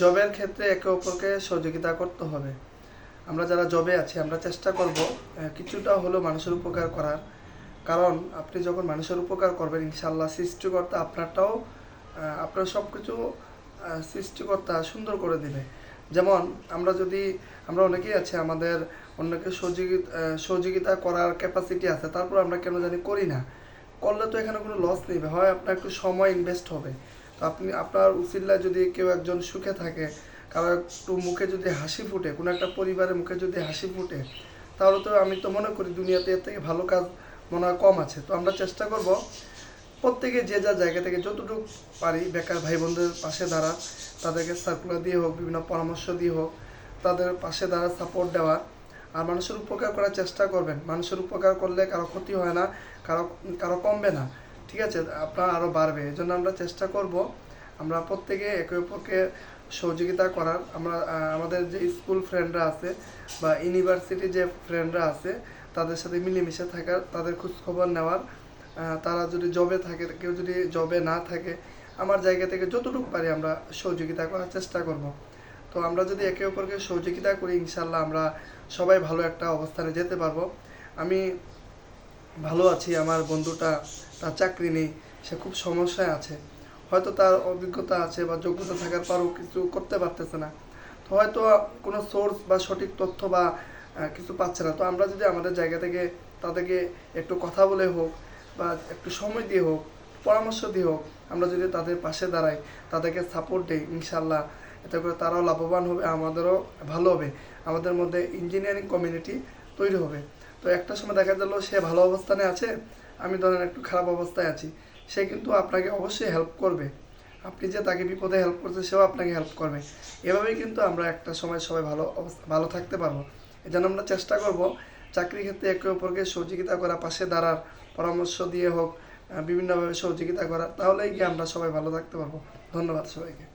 জবের ক্ষেত্রে একে অপরকে সহযোগিতা করতে হবে। আমরা যারা জবে আছি, আমরা চেষ্টা করব কিছুটা হলেও মানুষের উপকার করার। কারণ আপনি যখন মানুষের উপকার করবেন ইনশাল্লাহ সৃষ্টিকর্তা আপনারটাও আপনার সব কিছু সৃষ্টিকর্তা সুন্দর করে দিবে। যেমন আমরা যদি, আমরা অনেকেই আছে, আমাদের অন্যকে সহযোগিতা সহযোগিতা করার ক্যাপাসিটি আছে, তারপর আমরা কেন জানি করি না। করলে তো এখানে কোনো লস নেই, হয় আপনার একটু সময় ইনভেস্ট হবে। আপনি, আপনার উচিল্লায় যদি কেউ একজন সুখে থাকে, কারও একটু মুখে যদি হাসি ফুটে, কোনো একটা পরিবারের মুখে যদি হাসি ফুটে, তাহলে তো আমি তো মনে করি দুনিয়াতে এর থেকে ভালো কাজ মনে হয় কম আছে। তো আমরা চেষ্টা করব প্রত্যেকে যে যার জায়গা থেকে যতটুকু পারি, বেকার ভাই বোনদের পাশে দাঁড়া, তাদেরকে সার্কুলার দিয়ে হোক, বিভিন্ন পরামর্শ দিয়ে হোক, তাদের পাশে দাঁড়া সাপোর্ট দেওয়া। আর মানুষের উপকার করার চেষ্টা করবেন। মানুষের উপকার করলে কারও ক্ষতি হয় না, কারও কারও কমবে না। ঠিক আছে? আপনার আরও বাড়বে। এই জন্য আমরা চেষ্টা করব, আমরা প্রত্যেকে একে অপরকে সহযোগিতা করার। আমরা আমাদের যে স্কুল ফ্রেন্ডরা আছে বা ইউনিভার্সিটি যে ফ্রেন্ডরা আছে, তাদের সাথে মিলেমিশে থাকার, তাদের খোঁজখবর নেওয়ার তারা যদি জবে থাকে, কেউ যদি জবে না থাকে, আমার জায়গা থেকে যতটুকু পারি আমরা সহযোগিতা করার চেষ্টা করব। তো আমরা যদি একে অপরকে সহযোগিতা করি ইনশাল্লাহ আমরা সবাই ভালো একটা অবস্থানে যেতে পারব। আমি ভালো আছি, আমার বন্ধুটা, তার চাকরি নেই, সে খুব সমস্যায় আছে। হয়তো তার অভিজ্ঞতা আছে বা যোগ্যতা থাকার পরও কিছু করতে পারতেছে না। তো হয়তো কোনো সোর্স বা সঠিক তথ্য বা কিছু পাচ্ছে না। তো আমরা যদি আমাদের জায়গা থেকে তাদেরকে একটু কথা বলে হোক বা একটু সময় দিয়ে হোক, পরামর্শ দিয়ে হোক, আমরা যদি তাদের পাশে দাঁড়াই, তাদেরকে সাপোর্ট দিই ইনশাল্লাহ এতে করে তারাও লাভবান হবে, আমাদেরও ভালো হবে। আমাদের মধ্যে ইঞ্জিনিয়ারিং কমিউনিটি তৈরি হবে। তো একটা সময় দেখা গেল সে ভালো অবস্থানে আছে, আমি ধরেন একটু খারাপ অবস্থায় আছি, সে কিন্তু আপনাকে অবশ্যই হেল্প করবে। আপনি যে তাকে বিপদে হেল্প করছে, সেও আপনাকে হেল্প করবে। এভাবেই কিন্তু আমরা একটা সময় সবাই ভালো অবস্থা, ভালো থাকতে পারব। এই জন্য আমরা চেষ্টা করব চাকরির ক্ষেত্রে একে অপরকে সহযোগিতা করা, পাশে দাঁড়ার, পরামর্শ দিয়ে হোক বিভিন্নভাবে সহযোগিতা করা তাহলেই গিয়ে আমরা সবাই ভালো থাকতে পারব। ধন্যবাদ সবাইকে।